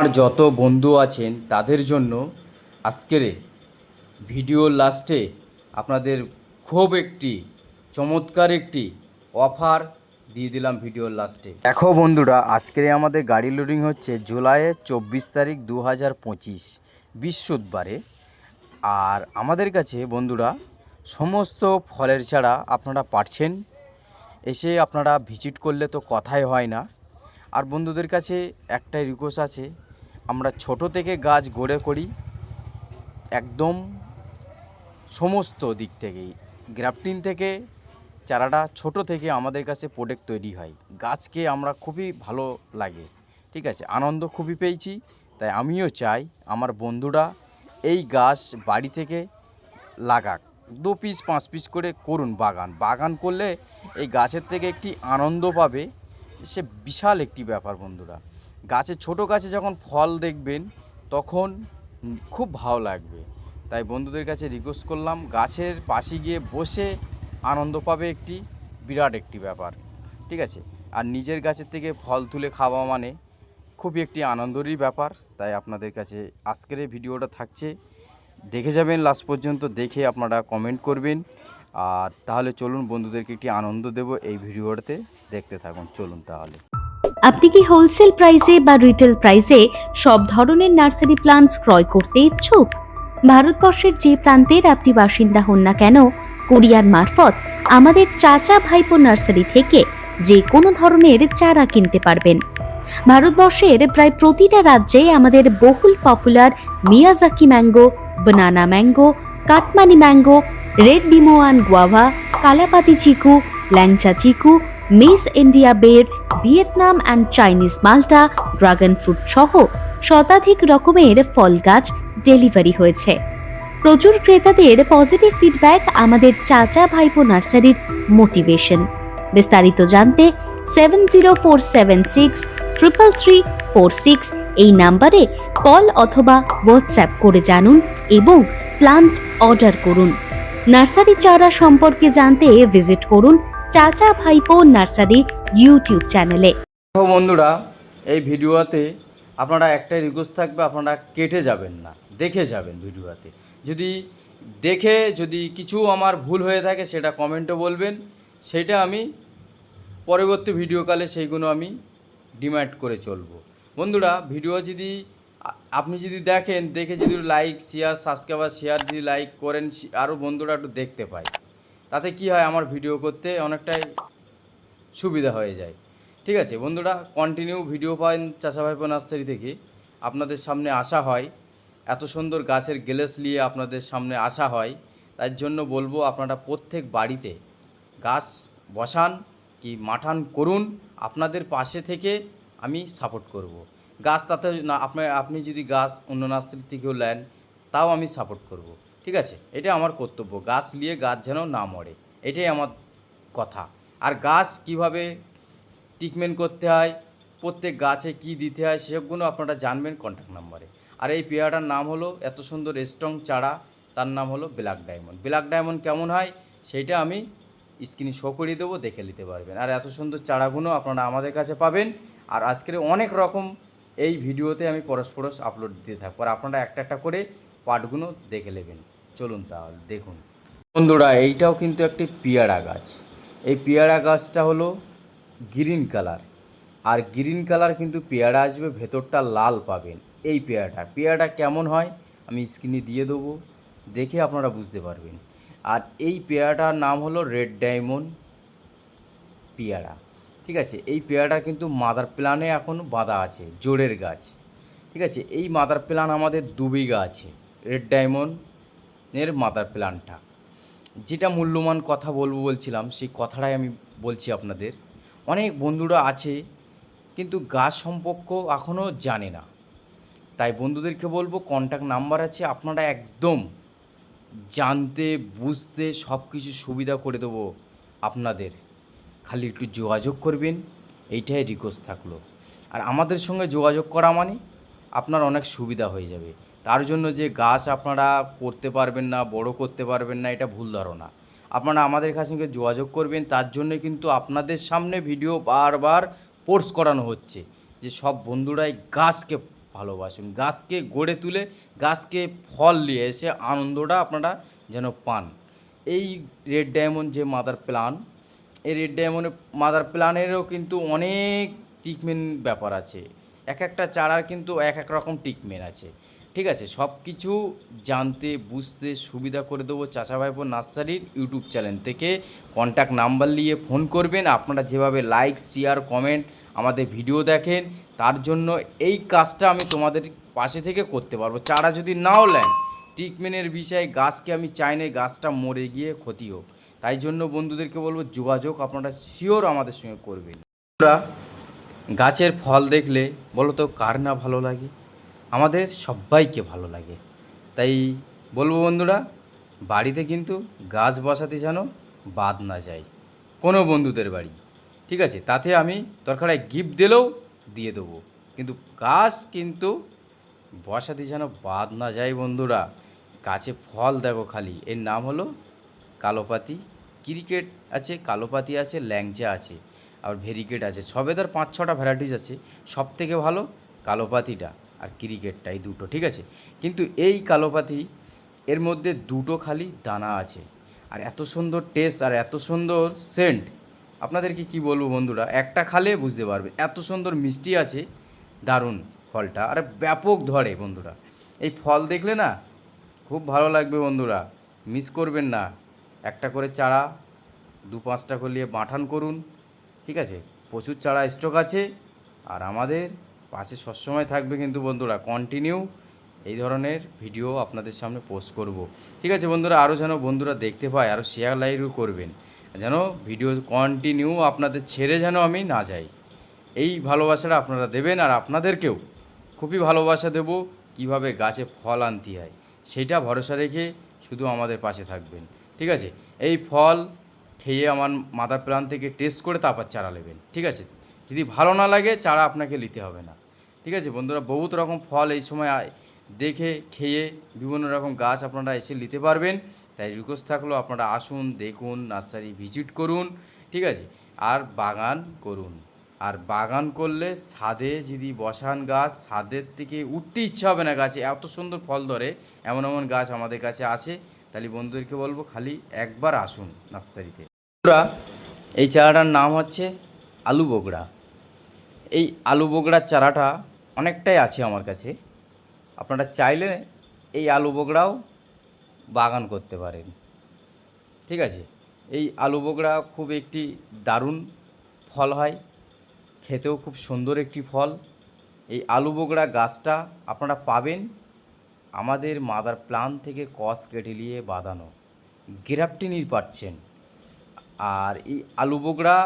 আমার যত বন্ধু আছেন, তাদের জন্য আজকের ভিডিও লাস্টে আপনাদের খুব একটি চমৎকার একটি অফার দিয়ে দিলাম ভিডিওর লাস্টে। দেখো বন্ধুরা, আজকের আমাদের গাড়ি লোডিং হচ্ছে জুলাইয়ের চব্বিশ তারিখ দু হাজার পঁচিশ বৃহস্পতিবারে আর আমাদের কাছে বন্ধুরা, সমস্ত ফলের ছাড়া আপনারা পাচ্ছেন এসে আপনারা ভিজিট করলে তো কথাই হয় না। আর বন্ধুদের কাছে একটাই রিকোয়েস্ট আছে আমরা ছোট থেকে গাছ গড়ে করি, একদম সমস্ত দিক থেকেই গ্রাফটিং থেকে, চারাটা ছোট থেকে আমাদের কাছে প্রোডাক্ট তৈরি হয়। গাছকে আমরা খুবই ভালো লাগে, ঠিক আছে? আনন্দ খুবই পেয়েছি, তাই আমিও চাই আমার বন্ধুরা এই গাছ বাড়ি থেকে লাগাক। দু পিস পাঁচ পিস করে করুন বাগান। বাগান করলে এই গাছের থেকে একটি আনন্দ পাবে, সে বিশাল একটি ব্যাপার বন্ধুরা। গাছে, ছোট গাছে যখন ফল দেখবেন, তখন খুব ভালো লাগবে। তাই বন্ধুদের কাছে রিকোয়েস্ট করলাম, গাছের পাশে গিয়ে বসে আনন্দ পাবে একটি, বিরাট একটি ব্যাপার। ঠিক আছে? আর নিজের গাছের থেকে ফল তুলে খাওয়া মানে খুবই একটি আনন্দেরই ব্যাপার। তাই আপনাদের কাছে আজকের এই ভিডিওটা থাকছে। দেখে যাবেন লাস্ট পর্যন্ত দেখে আপনারা কমেন্ট করবেন। আর তাহলে চলুন, বন্ধুদেরকে একটি আনন্দ দেব এই ভিডিওটাতে। দেখতে থাকুন, চলুন তাহলে। আপনি কি হোলসেল প্রাইসে বা রিটেল প্রাইসে সব ধরনের নার্সারি প্লান্টস ক্রয় করতে ইচ্ছুক? ভারতবর্ষের যে প্রান্তের আপনি বাসিন্দা হন না কেন, কোরিয়ার মারফত আমাদের চাচা ভাইপো নার্সারি থেকে যে কোনো ধরনের চারা কিনতে পারবেন। ভারতবর্ষের প্রায় প্রতিটা রাজ্যে আমাদের বহুল popular Miyazaki mango banana mango cut money mango red ডিমোয়ান গুয়াভা কালাপাতি চিকু, ল্যাংচা চিকু মিস ইন্ডিয়া বের Vietnam and Chinese Malta dragon fruit সহ শতাধিক রকমের ফল গাছ ডেলিভারি হয়েছে। প্রচুর ক্রেতাদের পজিটিভ ফিডব্যাক আমাদের চাচা ভাইপো নার্সারির মোটিভেশন বিস্তারিত জানতে seven zero four seven six triple three four six এই নাম্বারে কল অথবা হোয়াটসঅ্যাপ করে জানুন এবং প্লান্ট অর্ডার করুন। নার্সারি চারা সম্পর্কে জানতে ভিজিট করুন চাচা ভাইপো নার্সারি ইউটিউব চ্যানেলে। বন্ধুরা, এই ভিডিওতে আপনারা একটাই রিকোয়েস্ট থাকবে, আপনারা কেটে যাবেন না, দেখে যাবেন ভিডিওতে। যদি দেখে যদি কিছু আমার ভুল হয়ে থাকে, সেটা কমেন্টে বলবেন, সেটা আমি পরবর্তী ভিডিওকালে সেইগুলো আমি ডিমান্ড করে চলবো। বন্ধুরা ভিডিও যদি আপনি যদি দেখেন, দেখে যদি লাইক শেয়ার সাবস্ক্রাইবার শেয়ার যদি লাইক করেন আরও বন্ধুরা একটু দেখতে পায়। তাতে কি হয়, আমার ভিডিও করতে অনেকটাই সুবিধা হয়ে যায়। ঠিক আছে, বন্ধুরা কন্টিনিউ ভিডিও পান চাষা ভাইপো নার্সারি থেকে আপনাদের সামনে আসা হয়। এত সুন্দর গাছের গ্লেস নিয়ে আপনাদের সামনে আসা হয়। তার জন্য বলব, আপনারা প্রত্যেক বাড়িতে গাছ বসান কি মাঠান করুন। আপনাদের পাশে থেকে আমি সাপোর্ট করব। গাছ তাতে না, আপনি আপনি যদি গাছ অন্য নার্সারি থেকেও নেন, তাও আমি সাপোর্ট করব। ঠিক আছে এটা আমার কর্তব্য, গাছ নিয়ে গাছ যেন না মরে। এটাই আমার কথা। আর গাছ কীভাবে ট্রিটমেন্ট করতে হয়, প্রত্যেক গাছে কি দিতে হয় সেসবগুলো আপনারা জানবেন কন্ট্যাক্ট নাম্বারে আর এই পেয়ারাটার নাম হলো এত সুন্দর স্ট্রং চারা, তার নাম হলো ব্ল্যাক ডায়মন্ড ব্ল্যাক ডায়মন্ড কেমন হয় সেইটা আমি স্ক্রিনে শো করিয়ে দেবো, দেখে নিতে পারবেন। আর এত সুন্দর চারাগুলো আপনারা আমাদের কাছে পাবেন। আর আজকের অনেক রকম এই ভিডিওতে আমি পরস্পরস আপলোড দিতে থাকব। আর আপনারা একটা একটা করে পার্টগুলো দেখে নেবেন। চলুন তাহলে, দেখুন। বন্ধুরা, এইটাও কিন্তু একটি পেয়ারা গাছ। এই পেয়ারা গাছটা হলো গ্রিন কালার আর গ্রিন কালার কিন্তু পেয়ারা আসবে, ভেতরটা লাল পাবেন এই পেয়ারাটা। পেয়ারাটা কেমন হয় আমি স্ক্রিনে দিয়ে দেবো, দেখে আপনারা বুঝতে পারবেন। আর এই পেয়ারাটার নাম হলো রেড ডায়মন্ড পেয়ারা। ঠিক আছে, এই পেয়ারাটা কিন্তু মাদার প্ল্যানে এখন বাঁধা আছে জোরের গাছ। ঠিক আছে, এই মাদার প্ল্যান আমাদের দু বিঘা আছে রেড ডায়মন্ডের মাদার প্ল্যানটা যেটা মূল্যবান কথা বলব বলছিলাম, সেই কথাটাই আমি বলছি আপনাদের। অনেক বন্ধুরা আছে, কিন্তু গাছ সম্পর্ক এখনও জানে না। তাই বন্ধুদেরকে বলব কন্ট্যাক্ট নাম্বার আছে, আপনারা একদম জানতে, বুঝতে সব কিছু সুবিধা করে দেবো আপনাদের। খালি একটু যোগাযোগ করবেন, এইটাই রিকোয়েস্ট থাকল। আর আমাদের সঙ্গে যোগাযোগ করা মানে আপনার অনেক সুবিধা হয়ে যাবে। তার জন্য যে গাছ আপনারা করতে পারবেন না, বড় করতে পারবেন না, এটা ভুল ধারণা। আপনারা আমাদের কাছে যোগাযোগ করবেন, তার জন্য কিন্তু আপনাদের সামনে ভিডিও বারবার পোস্ট করানো হচ্ছে যে সব বন্ধুরাই গাছকে ভালোবাসুন, গাছকে গড়ে তুলে, গাছকে ফল নিয়ে এসে আনন্দটা আপনারা যেন পান। এই রেড ডায়মন্ড যে মাদার প্ল্যান এই রেড ডায়মন্ড মাদার প্ল্যানেরও কিন্তু অনেক ট্রিটমেন্ট ব্যাপার আছে। এক একটা চারার কিন্তু এক এক রকম ট্রিটমেন্ট আছে। ঠিক আছে সব কিছু জানতে, বুঝতে, সুবিধা করে দেবো চাচা ভাইপো নার্সারির ইউটিউব চ্যানেল থেকে। কন্ট্যাক্ট নাম্বার নিয়ে ফোন করবেন, আপনারা যেভাবে লাইক শেয়ার কমেন্ট আমাদের ভিডিও দেখেন, তার জন্য এই কাজটা আমি তোমাদের পাশে থেকে করতে পারব। চারা যদি নাও নেন ট্রিটমেন্টের বিষয়ে গাছকে আমি চাই না গাছটা মরে গিয়ে ক্ষতি হোক। তাই জন্য বন্ধুদেরকে বলব, যোগাযোগ আপনারা শিওর আমাদের সঙ্গে করবেন। গাছের ফল দেখলে বলো তো কার না ভালো লাগে? আমাদের সবাইকে ভালো লাগে। তাই বলব বন্ধুরা, বাড়িতে কিন্তু গাছ বসাতে যেন বাদ না যায়, কোনো বন্ধুদের বাড়ি। ঠিক আছে? তাতে আমি দরকার হয় গিফট দিলেও দিয়ে দেবো। কিন্তু গাছ কিন্তু বসাতে যেন বাদ না যায় বন্ধুরা, গাছে ফল দেখো খালি। এর নাম হলো কালোপাতি। ক্রিকেট আছে, কালোপাতি আছে, ল্যাংচা আছে আর ভেরিকেট আছে। সবেদার পাঁচ ছটা ভ্যারাইটিস আছে। সব থেকে ভালো কালোপাতিটা। আর ক্রিকেটটা এই দুটো, ঠিক আছে? কিন্তু এই কালোপাতি, এর মধ্যে দুটো খালি দানা আছে। আর এত সুন্দর টেস্ট আর এত সুন্দর সেন্ট আপনাদেরকে কি বলব বন্ধুরা? একটা খালে বুঝতে পারবে, এত সুন্দর মিষ্টি আছে, দারুণ ফলটা। আর ব্যাপক ধরে বন্ধুরা। এই ফল দেখলে না, খুব ভালো লাগবে বন্ধুরা। মিস করবেন না। একটা করে চারা, দু পাঁচটা করলিয়ে বাঁঠান করুন, ঠিক আছে? প্রচুর চারা স্টক আছে। আর আমাদের পাশে সবসময় থাকবে কিন্তু বন্ধুরা কন্টিনিউ এই ধরনের ভিডিও আপনাদের সামনে পোস্ট করব। ঠিক আছে বন্ধুরা আরও যেন বন্ধুরা দেখতে পায় আরও শেয়ার লাইকও করবেন। যেন ভিডিও কন্টিনিউ আপনাদের ছেড়ে যেন আমি না যাই। এই ভালোবাসাটা আপনারা দেবেন আর আপনাদেরকেও খুবই ভালোবাসা দেব, কীভাবে গাছে ফল আনতে হয়, সেটা ভরসা রেখে শুধু আমাদের পাশে থাকবেন। ঠিক আছে? এই ফল খেয়ে আমার মাদার প্লান থেকে টেস্ট করে তারপর চারা নেবেন। ঠিক আছে? যদি ভালো না লাগে, চারা আপনাকে নিতে হবে না। ঠিক আছে? বন্ধুরা, বহুত রকম ফল এই সময় দেখে, খেয়ে বিভিন্ন রকম গাছ আপনারা এসে নিতে পারবেন। তাই রিকোয়েস্ট থাকল আপনারা আসুন, দেখুন নার্সারি ভিজিট করুন, ঠিক আছে? আর বাগান করুন। আর বাগান করলে ছাদে যদি বসান গাছ, ছাদের থেকে উঠতে ইচ্ছা হবে না গাছে, এত সুন্দর ফল ধরে, এমন এমন গাছ আমাদের কাছে আছে। তাহলে বন্ধুদেরকে বলব, খালি একবার আসুন নার্সারিতে বন্ধুরা, এই চারাটার নাম হচ্ছে আলু বগড়া। এই আলু বগড়ার চারাটা অনেকটাই আছে আমার কাছে। আপনারা চাইলে এই আলু বগড়াও বাগান করতে পারেন। ঠিক আছে? এই আলু বগড়া খুব একটি দারুণ ফল হয়। খেতেও খুব সুন্দর একটি ফল। এই আলু বগড়া গাছটা আপনারা পাবেন আমাদের মাদার প্লান থেকে কস কেটে নিয়ে বাঁধানো। গ্রাফটিনির পাচ্ছেন। আর এই আলু বগড়া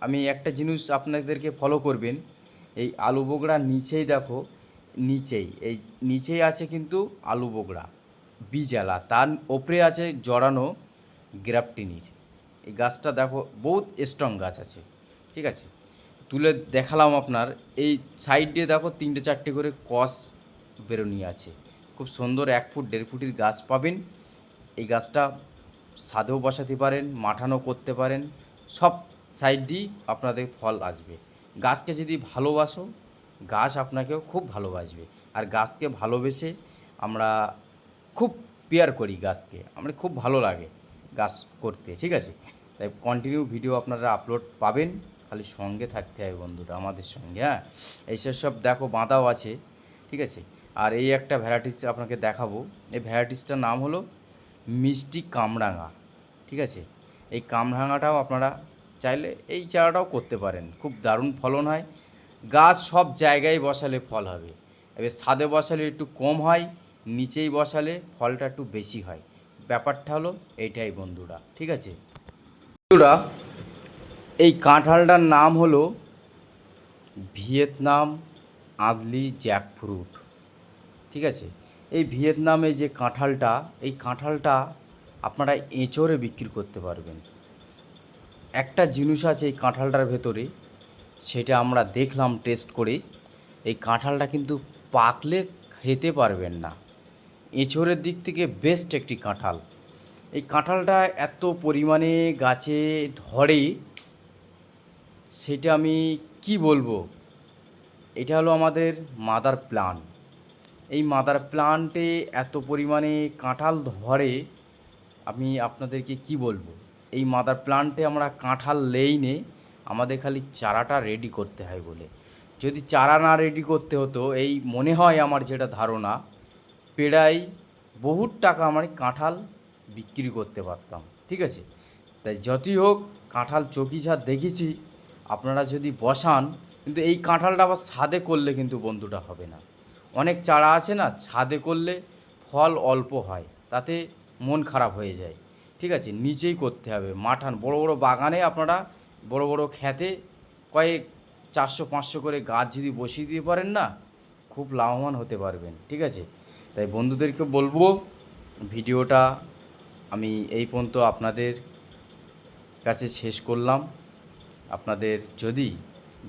আমি একটা জিনিস আপনাদেরকে ফলো করবেন। এই আলু বগড়ার নিচেই দেখো, নিচেই, এই নিচেই আছে কিন্তু আলু বগড়া, বীজালা, তার ওপরে আছে জড়ানো গ্রাফটিনির এই গাছটা দেখো, বহুত স্ট্রং গাছ আছে, ঠিক আছে? তুলে দেখালাম আপনার, এই সাইড দিয়ে দেখো তিনটে চারটে করে কস বেরোনি আছে। খুব সুন্দর এক ফুট, দেড় ফুটের গাছ পাবেন। এই গাছটা সাদেও বসাতে পারেন, মাঠানো করতে পারেন, সব সাইডই আপনাদের ফল আসবে। গাছকে যদি ভালোবাসো, গাছ আপনাকেও খুব ভালোবাসবে। আর গাছকে ভালোবেসে আমরা খুব পেয়ার করি গাছকে। আমরা খুব ভালো লাগে গাছ করতে, ঠিক আছে? তাই কন্টিনিউ ভিডিও আপনারা আপলোড পাবেন। খালি সঙ্গে থাকতে হবে বন্ধুরা, আমাদের সঙ্গে হ্যাঁ? এইসব সব দেখো বাঁধাও আছে, ঠিক আছে? আর এই একটা ভ্যারাইটিস আপনাকে দেখাবো। এই ভ্যারাইটিসটার নাম হলো মিষ্টি কামরাঙা, ঠিক আছে? এই কামরাঙাটাও আপনারা চাইলে এই চারাটাও করতে পারেন। খুব দারুণ ফলন হয়। গাছ সব জায়গায় বসালে ফল হবে। এবার ছাদে বসালে একটু কম হয়, নিচেই বসালে ফলটা একটু বেশি হয়। ব্যাপারটা হলো এইটাই বন্ধুরা, ঠিক আছে? বন্ধুরা, এই কাঁঠালটার নাম হলো ভিয়েতনাম আদলি জ্যাকফ্রুট, ঠিক আছে? এই ভিয়েতনামে যে কাঁঠালটা, এই কাঁঠালটা আপনারা এঁচড়ে বিক্রি করতে পারবেন। একটা জিনিস আছে এই কাঁঠালটার ভেতরে, সেটা আমরা দেখলাম টেস্ট করে। এই কাঁঠালটা কিন্তু পাকলে খেতে পারবেন না। এঁচড়ের দিক থেকে বেস্ট একটি কাঁঠাল। এই কাঁঠালটা এত পরিমাণে গাছে ধরে, সেটা আমি কি বলব? এটা হলো আমাদের মাদার প্লান্ট এই মাদার প্লান্টে এত পরিমাণে কাঁঠাল ধরে, আমি আপনাদেরকে কি বলব? এই মাদার প্লান্টে আমরা কাঁঠাল লেই নে আমাদের খালি চারাটা রেডি করতে হয় বলে। যদি চারা না রেডি করতে হতো, এই মনে হয় আমার যেটা ধারণা পেড়াই বহুত টাকা আমার কাঁঠাল বিক্রি করতে পারতাম, ঠিক আছে? তাই যতই হোক, কাঁঠাল চকি ছাদ দেখেছি, আপনারা যদি বসান, কিন্তু এই কাঁঠালটা আবার ছাদে করলে কিন্তু বন্ধুটা হবে না। অনেক চারা আছে না, ছাদে করলে ফল অল্প হয়, তাতে মন খারাপ হয়ে যায়। ঠিক আছে নিচেই করতে হবে। মাঠান, বড় বড় বাগানে আপনারা বড় বড় খেতে কয়েক চারশো, পাঁচশো করে গাছ যদি বসিয়ে দিতে পারেন না, খুব লাভবান হতে পারবেন, ঠিক আছে? তাই বন্ধুদেরকে বলব, ভিডিওটা আমি এই পর্যন্ত আপনাদের কাছে শেষ করলাম। আপনাদের যদি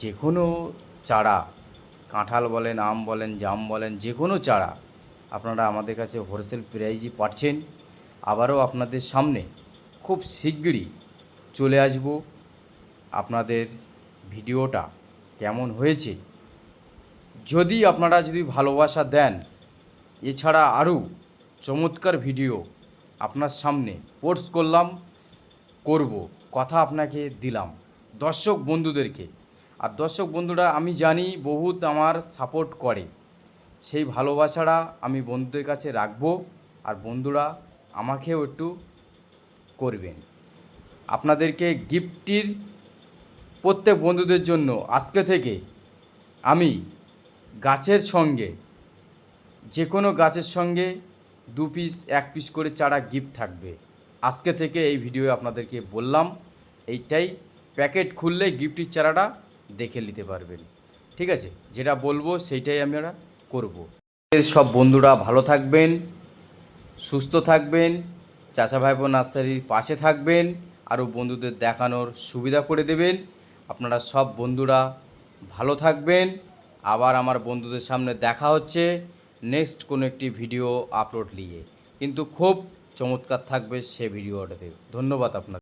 যে কোনো চারা, কাঁঠাল বলেন, আম বলেন, জাম বলেন যে কোনো চারা আপনারা আমাদের কাছে হোলসেল প্রাইজই পাচ্ছেন। আবারও আপনাদের সামনে খুব শিগগিরই চলে আসব আপনাদের ভিডিওটা কেমন হয়েছে। যদি আপনারা যদি ভালোবাসা দেন, এছাড়া আরও চমৎকার ভিডিও আপনার সামনে পোস্ট করলাম, করব, কথা আপনাকে দিলাম দর্শক বন্ধুদেরকে। আর দর্শক বন্ধুরা, আমি জানি বহুত আমার সাপোর্ট করে। সেই ভালোবাসাটা আমি বন্ধুদের কাছে রাখব, আর বন্ধুরা আমাকেও একটু করবেন। আপনাদেরকে গিফটটির প্রত্যেক বন্ধুদের জন্য আজকে থেকে আমি গাছের সঙ্গে যে কোনো গাছের সঙ্গে দু পিস এক পিস করে চারা গিফট থাকবে। আজকে থেকে এই ভিডিও আপনাদেরকে বললাম, এইটাই প্যাকেট খুললে গিফটের চারাটা দেখে নিতে পারবেন। ঠিক আছে? যেটা বলব সেইটাই আমরা করব। সব বন্ধুরা ভালো থাকবেন। সুস্থ থাকবেন চাচা ভাই বোন নার্সারির পাশে থাকবেন, আরও বন্ধুদের দেখানোর সুবিধা করে দেবেন। আপনারা সব বন্ধুরা ভালো থাকবেন। আবার আমার বন্ধুদের সামনে দেখা হচ্ছে নেক্সট কোনো একটি ভিডিও আপলোড নিয়ে। কিন্তু খুব চমৎকার থাকবে সে ভিডিওটাতে। ধন্যবাদ আপনাদের।